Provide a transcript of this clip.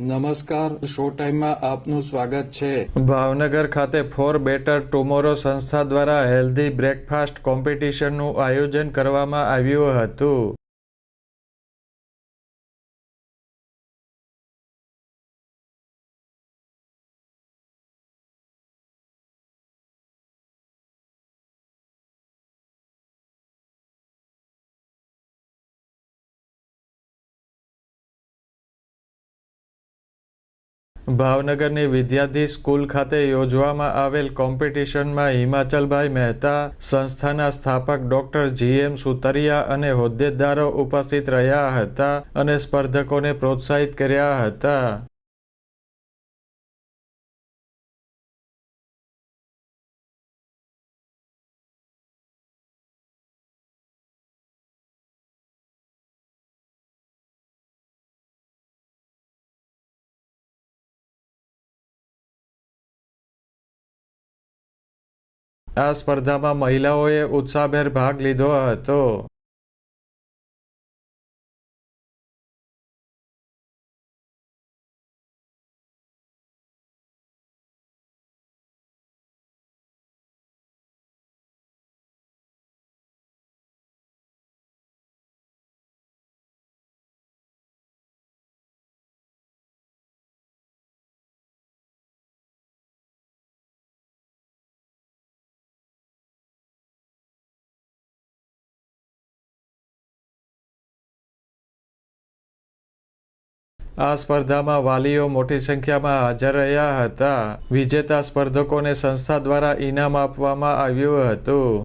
નમસ્કાર, શો ટાઈમમાં આપનું સ્વાગત છે. ભાવનગર ખાતે ફોર બેટર ટુમોરો સંસ્થા દ્વારા હેલ્ધી બ્રેકફાસ્ટ કોમ્પિટિશનનું આયોજન કરવામાં આવ્યું હતું. ભાવનગરની વિદ્યાર્થી સ્કૂલ ખાતે યોજવામાં આવેલ કોમ્પિટિશનમાં હિમાચલભાઈ મહેતા, સંસ્થાના સ્થાપક ડોક્ટર જીએમ સુતરિયા અને હોદ્દેદારો ઉપસ્થિત રહ્યા હતા અને સ્પર્ધકોને પ્રોત્સાહિત કર્યા હતા. આ સ્પર્ધામાં મહિલાઓએ ઉત્સાહભેર ભાગ લીધો હતો. આ સ્પર્ધામાં વાલીઓ મોટી સંખ્યામાં હાજર રહ્યા હતા. વિજેતા સ્પર્ધકોને સંસ્થા દ્વારા ઇનામ આપવામાં આવ્યું હતું.